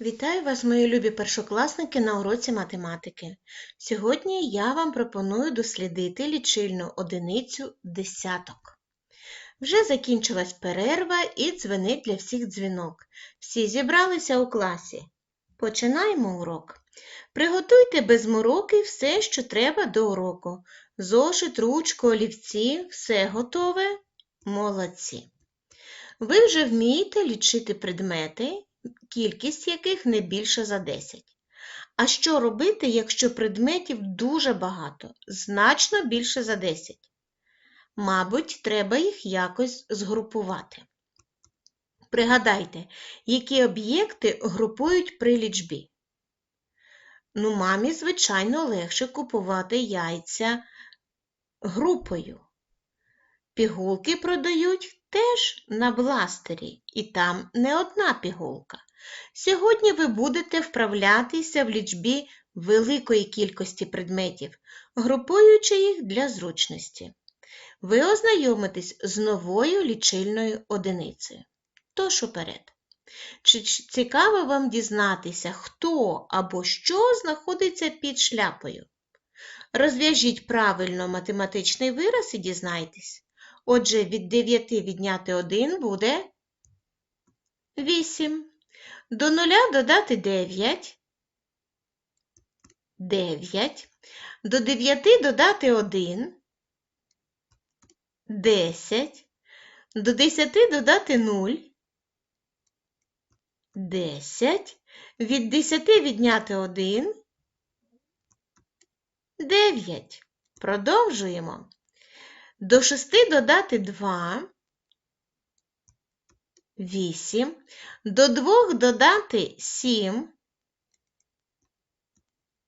Вітаю вас, мої любі першокласники, на уроці математики. Сьогодні я вам пропоную дослідити лічильну одиницю десяток. Вже закінчилась перерва і дзвенить для всіх дзвінок. Всі зібралися у класі. Починаємо урок. Приготуйте без мороки все, що треба до уроку. Зошит, ручку, олівці, все готове? Молодці. Ви вже вмієте лічити предмети, кількість яких не більше за 10. А що робити, якщо предметів дуже багато, значно більше за 10? Мабуть, треба їх якось згрупувати. Пригадайте, які об'єкти групують при лічбі. Ну, мамі, звичайно, легше купувати яйця групою. Пігулки продають теж на бластері, і там не одна пігулка. Сьогодні ви будете вправлятися в лічбі великої кількості предметів, групуючи їх для зручності. Ви ознайомитесь з новою лічильною одиницею. Тож уперед. Чи цікаво вам дізнатися, хто або що знаходиться під шляпою? Розв'яжіть правильно математичний вираз і дізнайтесь. Отже, від 9 відняти 1 буде 8. До 0 додати 9. 9. До 9 додати 1. 10. До 10 додати 0. 10. Від 10 відняти 1. 9. Продовжуємо. До 6 додати 2. 8. До 2 додати 7.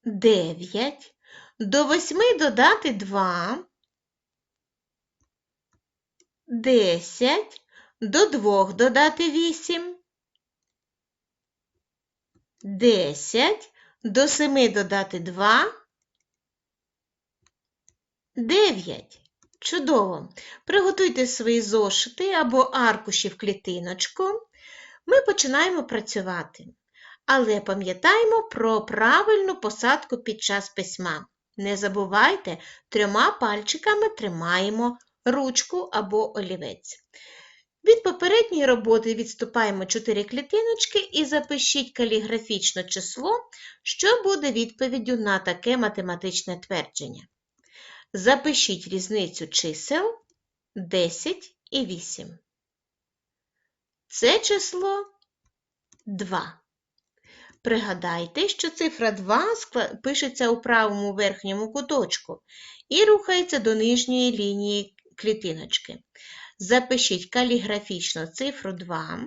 9. До 8 додати 2. 10. До 2 додати 8. 10. До 7 додати 2. 9. Чудово! Приготуйте свої зошити або аркуші в клітиночку. Ми починаємо працювати. Але пам'ятаємо про правильну посадку під час письма. Не забувайте, трьома пальчиками тримаємо ручку або олівець. Від попередньої роботи відступаємо 4 клітиночки і запишіть каліграфічне число, що буде відповіддю на таке математичне твердження. Запишіть різницю чисел 10 і 8. Це число 2. Пригадайте, що цифра 2 пишеться у правому верхньому куточку і рухається до нижньої лінії клітиночки. Запишіть каліграфічно цифру 2.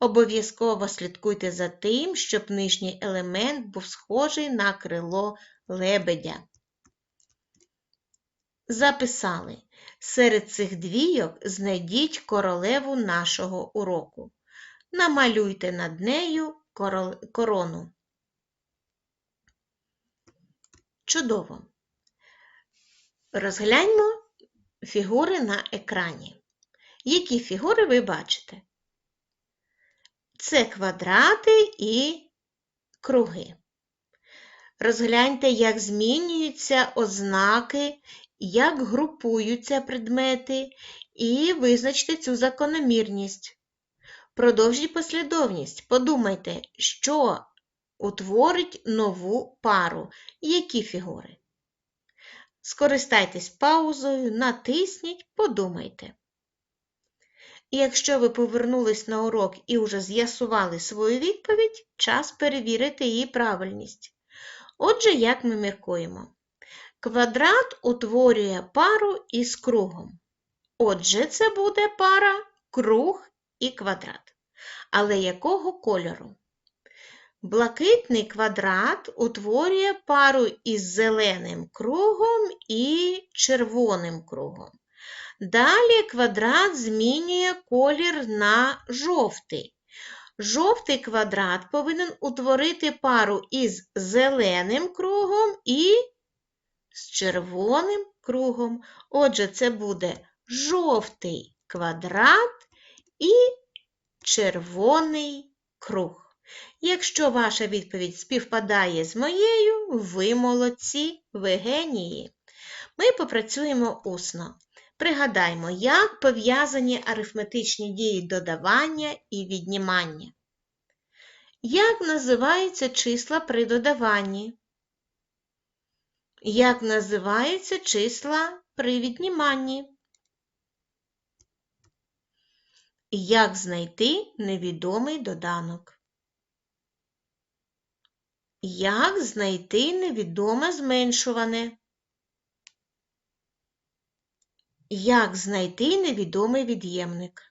Обов'язково слідкуйте за тим, щоб нижній елемент був схожий на крило лебедя. Записали. Серед цих двійок знайдіть королеву нашого уроку. Намалюйте над нею корону. Чудово. Розгляньмо фігури на екрані. Які фігури ви бачите? Це квадрати і круги. Розгляньте, як змінюються ознаки як групуються предмети, і визначте цю закономірність. Продовжіть послідовність. Подумайте, що утворить нову пару, які фігури. Скористайтесь паузою, натисніть, подумайте. Якщо ви повернулись на урок і вже з'ясували свою відповідь, час перевірити її правильність. Отже, як ми міркуємо? Квадрат утворює пару із кругом. Отже, це буде пара круг і квадрат. Але якого кольору? Блакитний квадрат утворює пару із зеленим кругом і червоним кругом. Далі квадрат змінює колір на жовтий. Жовтий квадрат повинен утворити пару із зеленим кругом і з червоним кругом. Отже, це буде жовтий квадрат і червоний круг. Якщо ваша відповідь співпадає з моєю, ви молодці, ви генії. Ми попрацюємо усно. Пригадаймо, як пов'язані арифметичні дії додавання і віднімання. Як називаються числа при додаванні? Як називаються числа при відніманні? Як знайти невідомий доданок? Як знайти невідоме зменшуване? Як знайти невідомий від'ємник?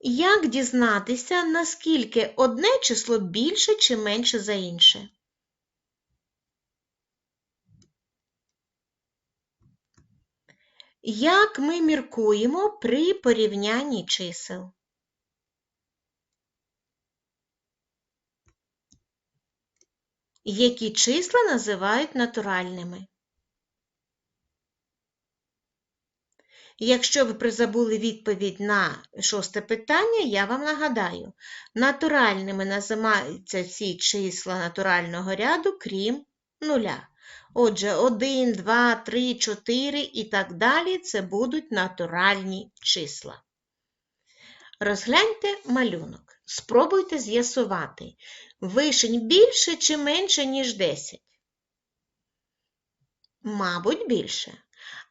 Як дізнатися, наскільки одне число більше чи менше за інше? Як ми міркуємо при порівнянні чисел? Які числа називають натуральними? Якщо ви призабули відповідь на шосте питання, я вам нагадаю, натуральними називаються ці числа натурального ряду, крім нуля. Отже, 1, 2, 3, 4 і так далі це будуть натуральні числа. Розгляньте малюнок. Спробуйте з'ясувати, вишень більше чи менше, ніж 10? Мабуть, більше.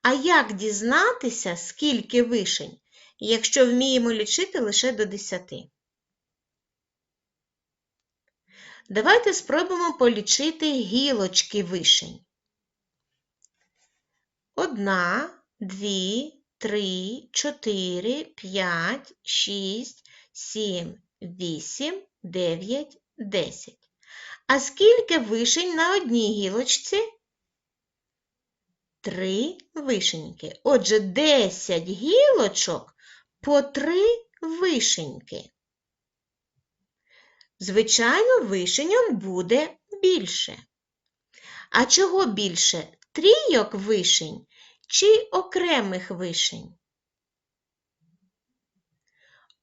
А як дізнатися, скільки вишень, якщо вміємо лічити лише до 10? Давайте спробуємо полічити гілочки вишень. Одна, дві, три, чотири, п'ять, шість, сім, вісім, дев'ять, десять. А скільки вишень на одній гілочці? Три вишеньки. Отже, десять гілочок по три вишеньки. Звичайно, вишеньок буде більше. А чого більше? Трійок вишень чи окремих вишень?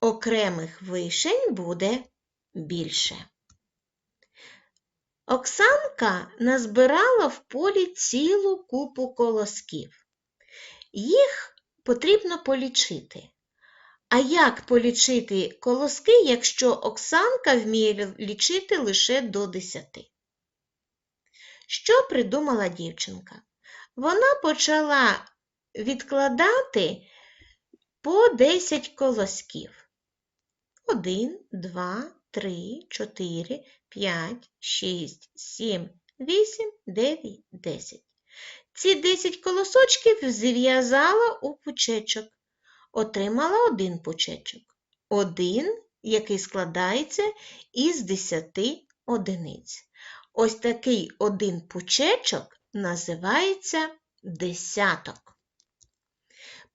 Окремих вишень буде більше. Оксанка назбирала в полі цілу купу колосків. Їх потрібно полічити. А як полічити колоски, якщо Оксанка вміє лічити лише до десяти? Що придумала дівчинка? Вона почала відкладати по 10 колосків. Один, два, три, чотири, п'ять, шість, сім, вісім, дев'ять, десять. Ці 10 колосочків зв'язала у пучечок. Отримала один пучечок. Один, який складається із 10 одиниць. Ось такий один пучечок називається десяток.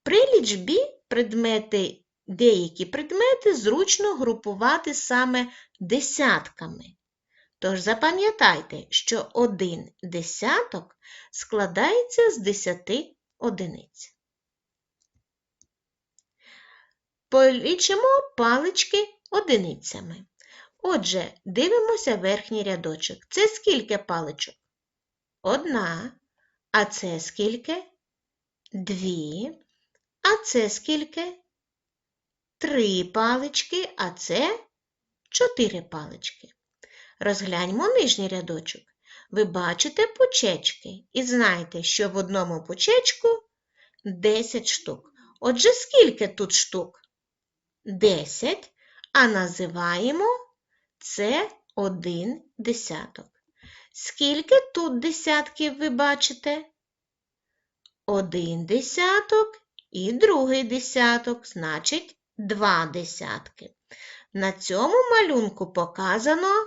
При лічбі предмети, деякі предмети зручно групувати саме десятками. Тож запам'ятайте, що один десяток складається з десяти одиниць. Полічимо палички одиницями. Отже, дивимося верхній рядочок. Це скільки паличок? Одна. А це скільки? Дві. А це скільки? Три палички, а це чотири палички. Розгляньмо нижній рядочок. Ви бачите пучечки і знаєте, що в одному пучечку 10 штук. Отже, скільки тут штук? 10, а називаємо це один десяток. Скільки тут десятків ви бачите? Один десяток і другий десяток, значить, два десятки. На цьому малюнку показано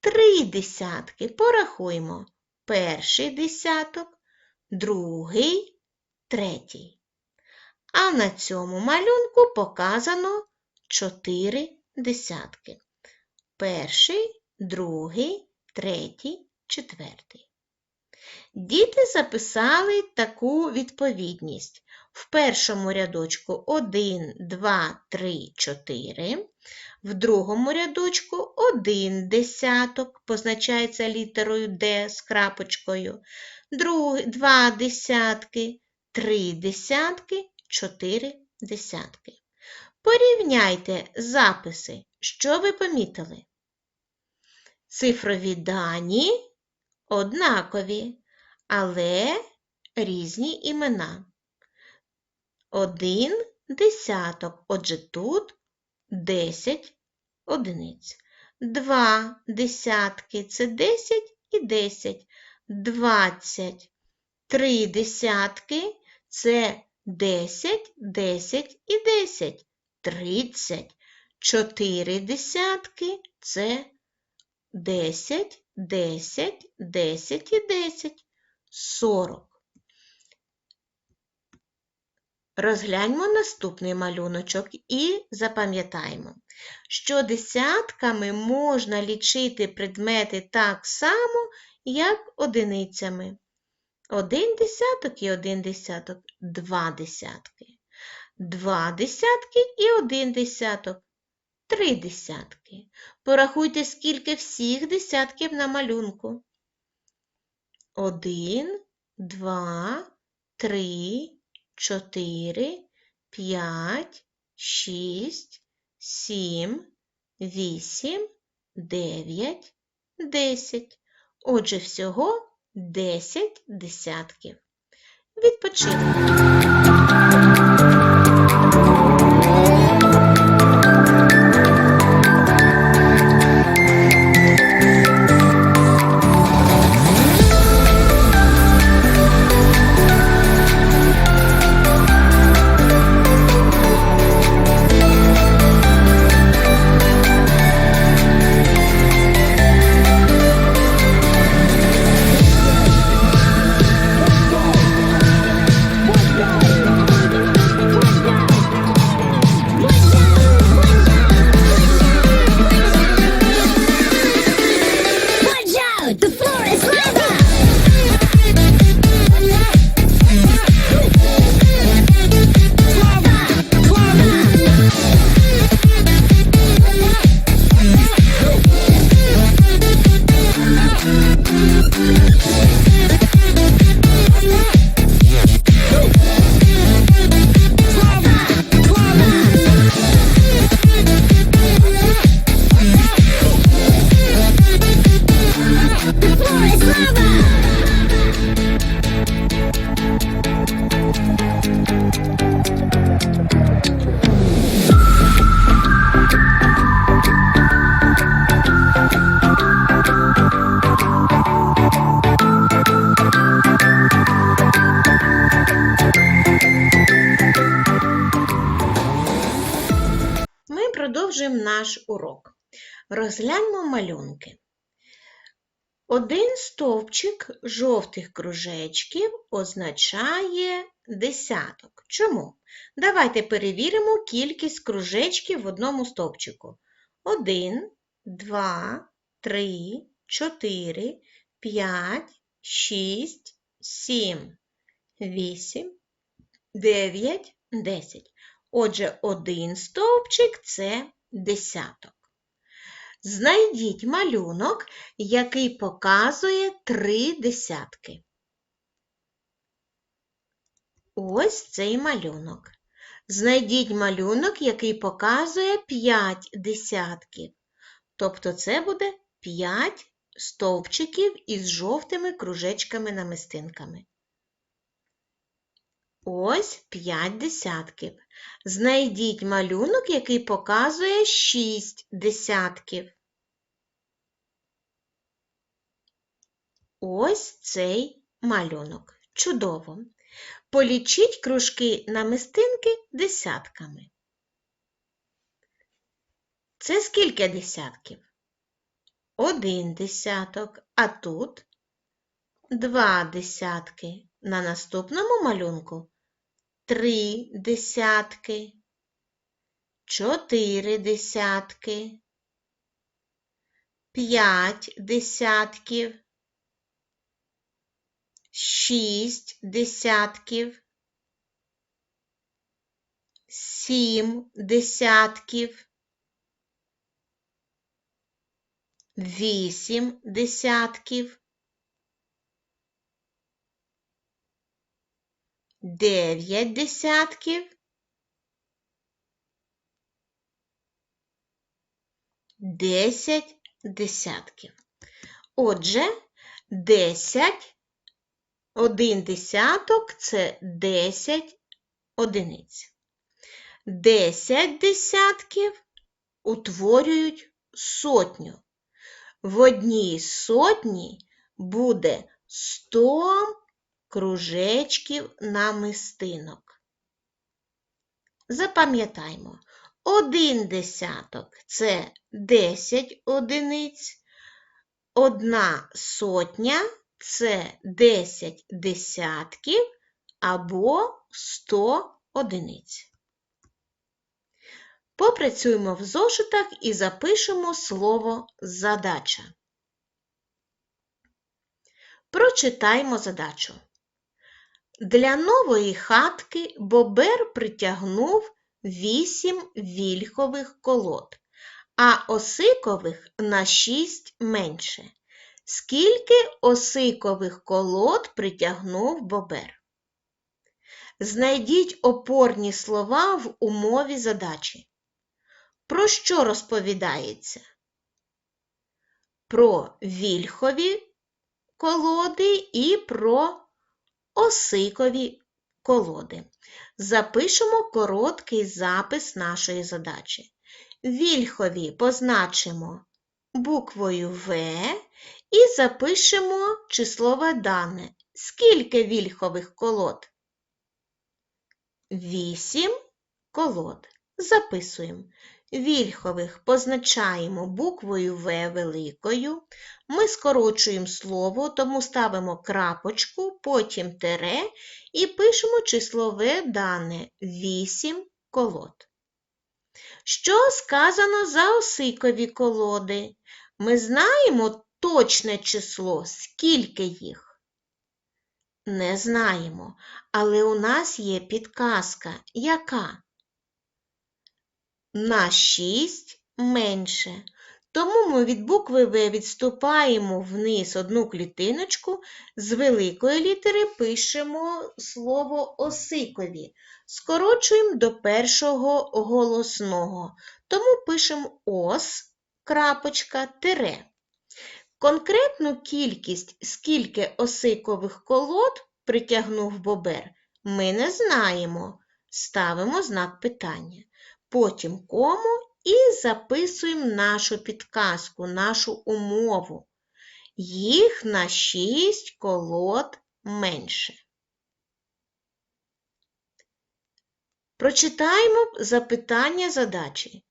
три десятки. Порахуємо перший десяток, другий, третій. А на цьому малюнку показано чотири десятки. Перший, другий, третій, четвертий. Діти записали таку відповідність. В першому рядочку 1, 2, 3, 4. В другому рядочку 1 десяток, позначається літерою D з крапочкою. 2 десятки, 3 десятки, 4 десятки. Порівняйте записи. Що ви помітили? Цифрові дані однакові, але різні імена. Один десяток, отже тут 10 одиниць. Два десятки це 10 і 10. 20. Три десятки це 10, 10 і 10. 30. Чотири десятки це 10, 10, 10 і 10. 40. Розгляньмо наступний малюночок і запам'ятаємо, що десятками можна лічити предмети так само, як одиницями. Один десяток і один десяток два десятки. Два десятки і один десяток три десятки. Порахуйте, скільки всіх десятків на малюнку. Один, два, три, чотири, п'ять, шість, сім, вісім, дев'ять, десять. Отже, всього 10 десятків. Відпочинок. Розгляньмо малюнки. Один стовпчик жовтих кружечків означає десяток. Чому? Давайте перевіримо кількість кружечків в одному стовпчику. Один, два, три, чотири, п'ять, шість, сім, вісім, дев'ять, десять. Отже, один стовпчик це десяток. Знайдіть малюнок, який показує три десятки. Ось цей малюнок. Знайдіть малюнок, який показує 5 десятків. Тобто це буде 5 стовпчиків із жовтими кружечками-намистинками. Ось 5 десятків. Знайдіть малюнок, який показує 6 десятків. Ось цей малюнок. Чудово. Полічіть кружки намистинки десятками. Це скільки десятків? Один десяток, а тут два десятки. На наступному малюнку три десятки, чотири десятки, п'ять десятків, шість десятків, сім десятків, вісім десятків, дев'ять десятків, десять десятків. Отже, десять, один десяток це десять одиниць. Десять десятків утворюють сотню. В одній сотні буде 100 кружечків намистинок. Запам'ятаймо, один десяток це 10 одиниць, одна сотня це 10 десятків або 100 одиниць. Попрацюємо в зошитах і запишемо слово задача. Прочитаймо задачу. Для нової хатки Бобер притягнув вісім вільхових колод, а осикових на шість менше. Скільки осикових колод притягнув Бобер? Знайдіть опорні слова в умові задачі. Про що розповідається? Про вільхові колоди і про осикові колоди. Запишемо короткий запис нашої задачі. Вільхові позначимо буквою В і запишемо числове дане. Скільки вільхових колод? Вісім колод. Записуємо. Вільхових позначаємо буквою В великою. Ми скорочуємо слово, тому ставимо крапочку, потім тере і пишемо числове дане 8 колод. Що сказано за осикові колоди? Ми знаємо точне число, скільки їх? Не знаємо, але у нас є підказка. Яка? На 6 менше. Тому ми від букви В відступаємо вниз одну клітиночку, з великої літери пишемо слово осикові, скорочуємо до першого голосного, тому пишемо ос, крапочка, тире. Конкретну кількість, скільки осикових колод притягнув бобер, ми не знаємо. Ставимо знак питання потім кому і записуємо нашу підказку, нашу умову. Їх на 6 колод менше. Прочитаємо запитання задачі.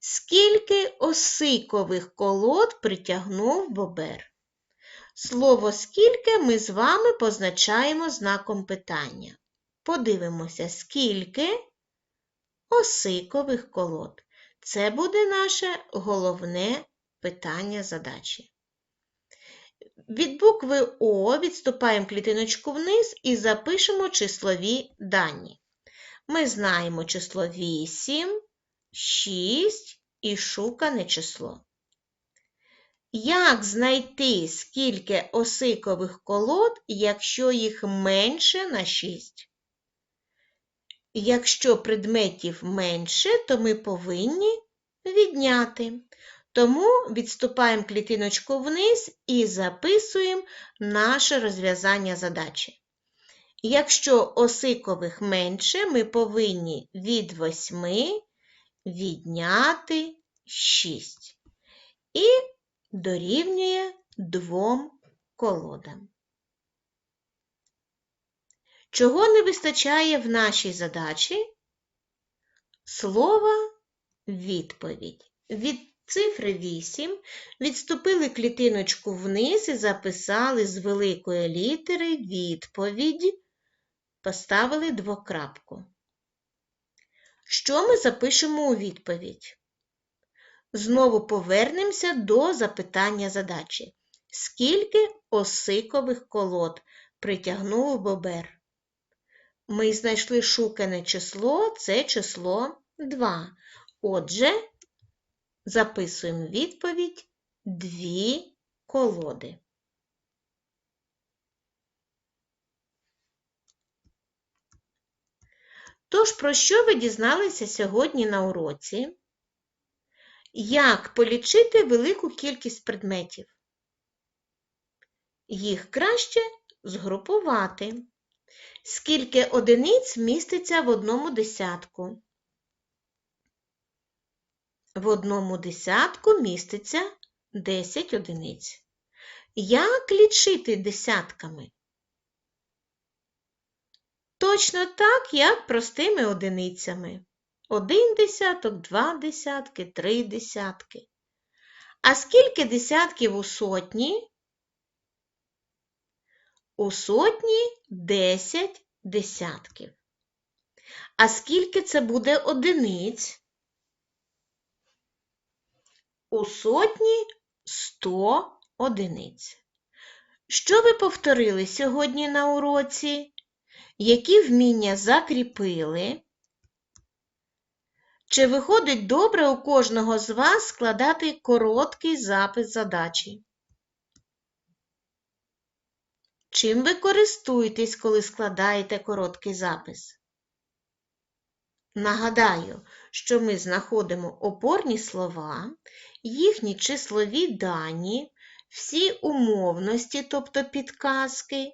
Скільки осикових колод притягнув бобер? Слово скільки ми з вами позначаємо знаком питання. Подивимося, скільки осикових колод. Це буде наше головне питання задачі. Від букви О відступаємо клітиночку вниз і запишемо числові дані. Ми знаємо число 8, 6 і шукане число. Як знайти, скільки осикових колод, якщо їх менше на 6? Якщо предметів менше, то ми повинні відняти. Тому відступаємо клітиночку вниз і записуємо наше розв'язання задачі. Якщо осикових менше, ми повинні від 8 відняти 6 і дорівнює двом колодам. Чого не вистачає в нашій задачі? Слова відповідь. Від цифри 8 відступили клітиночку вниз і записали з великої літери відповідь, поставили двокрапку. Що ми запишемо у відповідь? Знову повернемося до запитання задачі. Скільки осикових колод притягнув бобер? Ми знайшли шукане число, це число 2. Отже, записуємо відповідь дві колоди. Тож, про що ви дізналися сьогодні на уроці? Як полічити велику кількість предметів? Їх краще згрупувати. Скільки одиниць міститься в одному десятку? В одному десятку міститься 10 одиниць. Як лічити десятками? Точно так, як простими одиницями. Один десяток, два десятки, три десятки. А скільки десятків у сотні? У сотні 10 десятків. А скільки це буде одиниць? У сотні 100 одиниць. Що ви повторили сьогодні на уроці? Які вміння закріпили? Чи виходить добре у кожного з вас складати короткий запис задачі? Чим ви користуєтесь, коли складаєте короткий запис? Нагадаю, що ми знаходимо опорні слова, їхні числові дані, всі умовності, тобто підказки,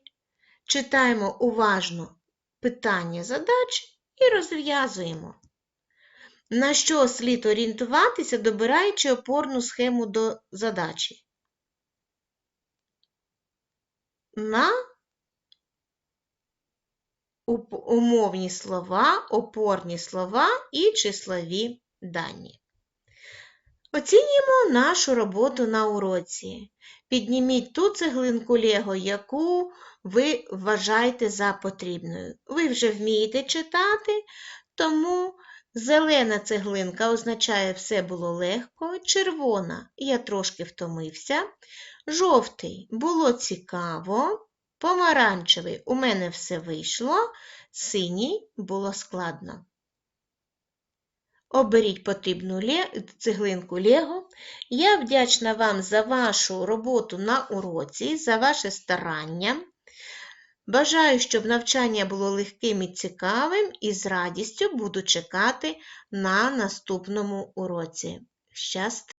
читаємо уважно питання задач і розв'язуємо. На що слід орієнтуватися, добираючи опорну схему до задачі? На умовні слова, опорні слова і числові дані. Оцінюємо нашу роботу на уроці. Підніміть ту цеглинку Лего, яку ви вважаєте за потрібною. Ви вже вмієте читати, тому зелена цеглинка означає все було легко, червона я трошки втомився, жовтий було цікаво, помаранчевий у мене все вийшло, синій було складно. Оберіть потрібну цеглинку Лего. Я вдячна вам за вашу роботу на уроці, за ваше старання. Бажаю, щоб навчання було легким і цікавим, і з радістю буду чекати на наступному уроці. Щасти!